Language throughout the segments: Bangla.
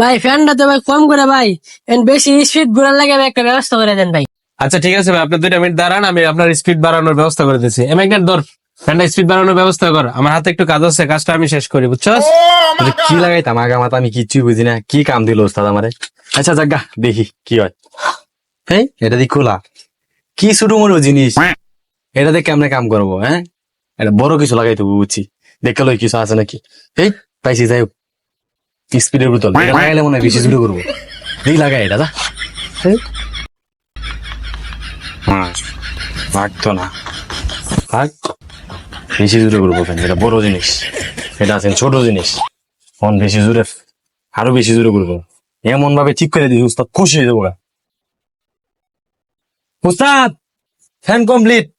ভাই ফ্যানটা তো ভাই কম করে ভাই। এন বেশি স্পিড ঘুরার লাগে আমি একটা ব্যবস্থা করে দেন ভাই। আচ্ছা ঠিক আছে ভাই আপনি দুইটা মিনিট দাঁড়ান আমি আপনার স্পিড বাড়ানোর ব্যবস্থা করে দিচ্ছি। এম একটা ধর ফ্যানটা স্পিড বাড়ানোর ব্যবস্থা কর। আমার হাতে একটু কাজ আছে কাজটা আমি শেষ করি বুঝছস কি লাগাইতাম? আগা মাথা আমি কিচ্ছুই বুঝি না। কি কাম দিল ওস্তাদ আমারে? আচ্ছা জাগা দেখি কি হয়। এই এটা দি খোলা। কি ছোট মোটো জিনিস। এটা দিয়ে কেমনে কাম করব হ্যাঁ? এটা বড় কিছু লাগাইতে বুঝছি। দেখে লই কিছু আছে নাকি। এই পাইছি যাই হোক। স্পিডের এটা লাগাইলে মনে হয় বেশি জুড়ে করব। এই লাগাই এটা লাগতো না। ভাগ। বেশি জুড়ে করব কেন? এটা বড় জিনিস। এটা আছেন ছোট জিনিস। মন বেশি জোরে আরও বেশি জোরে করব। এমন ভাবে ঠিক করে দিই উস্তাদ। খুশি হয়ে যাব। উস্তাদ ফ্যান কমপ্লিট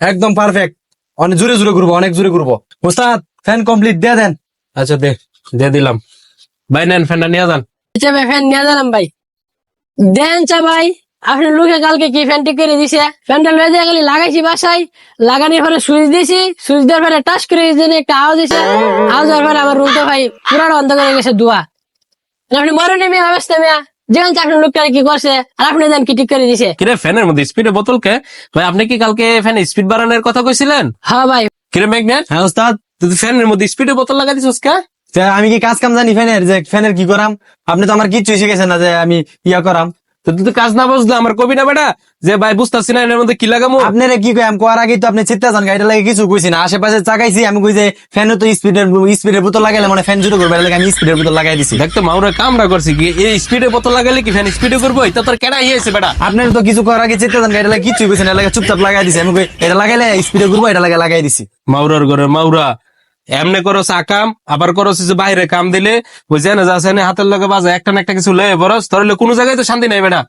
একদম পারফেক্ট অনেক জোরে জোরে করব অনেক জোরে করব। উস্তাদ ফ্যান কমপ্লিট দিয়ে দেন। আচ্ছা দে দিয়ে দিলাম। ভাই নেন ফ্যানটা নিয়ে যান। আচ্ছা ভাই ফ্যান নিয়ে ভাই। দেন চা ভাই আপনি লোকে কালকে কি ফ্যান ঠিক করে দিছে? ফ্যানটা লয়ে দিয়ে গেলে লাগাইছি বাসায় লাগানোর পরে সুইচ দিয়েছি সুইচ দেওয়ার পরে টাচ করে দিয়েছি একটা আওয়াজ দিছে আওয়াজ দেওয়ার পরে আমার রুমটা ভাই পুরাটা অন্ধ করে গেছে দুয়া। আপনি মরণে মেয়ে অবস্থা মেয়া। যেখান আপনি লোকটা কি করছে আর আপনি দেন কি ঠিক করে দিছে? কিরে ফ্যানের মধ্যে স্পিডে বোতল কে? ভাই আপনি কি কালকে ফ্যান স্পিড বাড়ানোর কথা কইছিলেন? হ্যাঁ ভাই। কিরে ম্যাগনেট হ্যাঁ উস্তাদ তুই ফ্যানের মধ্যে স্পিডে বোতল লাগাই দিছিস কে? আমি কি কাজ কাম জানি ফ্যানের? যে ফ্যানের কি করাম? আপনি তো আমার কিচ্ছু শিখেছেন না যে আমি ইয়া করাম। তো তুই কাজ না বুঝলে আমার কবি না বেটা। যে ভাই বুঝতাছি না এর মধ্যে কি লাগামো? আপনারা কি কই আমি কোয়ার আগে তো আপনি চিন্তা জান গাড়িটা লাগে কিছু কইছি না। আশেপাশে চাকাইছি আমি কই যে ফ্যানও তো স্পিডের স্পিডের বোতল লাগাইলে মানে ফ্যান জুড়ে করবে এর লাগে আমি স্পিডের বোতল লাগাই দিছি। দেখতো মাউরে কামরা করছি কি? এই স্পিডে বোতল লাগাইলে কি ফ্যান স্পিডে করব? এটা তোর কেনা ইয়েছে বেটা? আপনার তো কিছু আগে চিন্তা জান গাড়িটা লাগে কিছু কইছেন এর লাগে চুপচাপ লাগাই দিছি। আমি কই এটা লাগাইলে স্পিডে করব এটা লাগে লাগাই দিছি। মাউরার ঘরে মাউরা এমনে করো কাম, আবার করো যে বাইরে কাম দিলে ওই জেনে যাচ্ছে হাতের লগে বাজে একটা না একটা কিছু লয়ে বরস, ধরলে কোনো জায়গায় তো শান্তি নাই বেটা